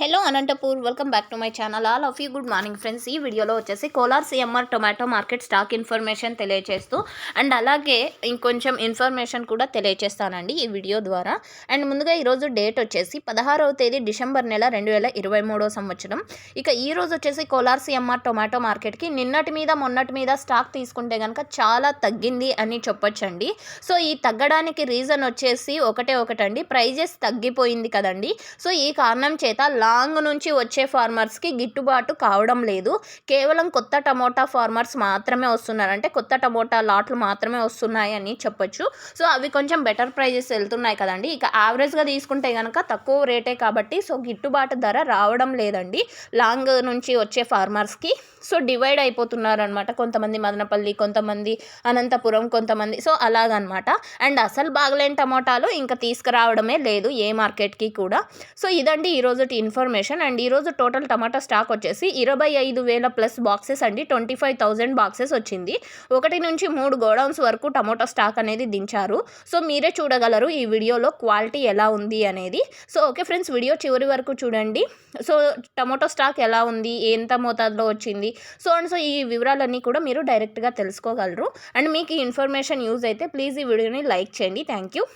Hello Anantapur welcome back to my channel. All of you good morning friends. ఈ వీడియోలో వచ్చేసి Kolar CMR tomato market stock information తెలియజేస్తూ and అలాగే ఇంకొంచెం information కూడా తెలియజేస్తానండి ఈ వీడియో ద్వారా. అండ్ ముందుగా ఈరోజు డేట్ వచ్చేసి పదహారవ తేదీ డిసెంబర్ నెల రెండు వేల ఇరవై మూడో సంవత్సరం. ఇక ఈ రోజు వచ్చేసి కోలార్ సిఎంఆర్ టొమాటో మార్కెట్కి నిన్నటి మీద మొన్నటి మీద స్టాక్ తీసుకుంటే కనుక చాలా తగ్గింది అని చెప్పొచ్చండి. సో ఈ తగ్గడానికి రీజన్ వచ్చేసి ఒకటే ఒకటండి. ప్రైజెస్ తగ్గిపోయింది కదండి. సో ఈ కారణం చేత లాంగ్ నుంచి వచ్చే ఫార్మర్స్కి గిట్టుబాటు కావడం లేదు. కేవలం కొత్త టమోటా ఫార్మర్స్ మాత్రమే వస్తున్నారు. అంటే కొత్త టమోటా లాట్లు మాత్రమే వస్తున్నాయి అని చెప్పొచ్చు. సో అవి కొంచెం బెటర్ ప్రైజెస్ వెళ్తున్నాయి కదండి. ఇక యావరేజ్గా తీసుకుంటే కనుక తక్కువ రేటే కాబట్టి సో గిట్టుబాటు ధర రావడం లేదండి. లాంగ్ నుంచి వచ్చే ఫార్మర్స్కి సో డివైడ్ అయిపోతున్నారు అనమాట కొంతమంది మదనపల్లి కొంతమంది అనంతపురం కొంతమంది సో అలాగనమాట అండ్ అసలు బాగలేని టమోటాలు ఇంకా తీసుకురావడమే లేదు ఏ మార్కెట్కి కూడా. సో ఇదండి ఈరోజు ఇన్ఫర్మేషన్ ఇన్ఫర్మేషన్. అండ్ ఈరోజు టోటల్ టమాటా స్టాక్ వచ్చేసి ఇరవై ఐదు వేల ప్లస్ బాక్సెస్ అండి. ట్వంటీ ఫైవ్ థౌజండ్ బాక్సెస్ వచ్చింది. ఒకటి నుంచి మూడు గోడౌన్స్ వరకు టమాటా స్టాక్ అనేది దించారు. సో మీరే చూడగలరు ఈ వీడియోలో క్వాలిటీ ఎలా ఉంది అనేది. సో ఓకే ఫ్రెండ్స్ వీడియో చివరి వరకు చూడండి. సో టమాటో స్టాక్ ఎలా ఉంది? ఎంత మోతాదులో వచ్చింది? సో అండ్ సో ఈ వివరాలన్నీ కూడా మీరు డైరెక్ట్గా తెలుసుకోగలరు. అండ్ మీకు ఈ ఇన్ఫర్మేషన్ యూజ్ అయితే ప్లీజ్ ఈ వీడియోని లైక్ చేయండి. Thank you.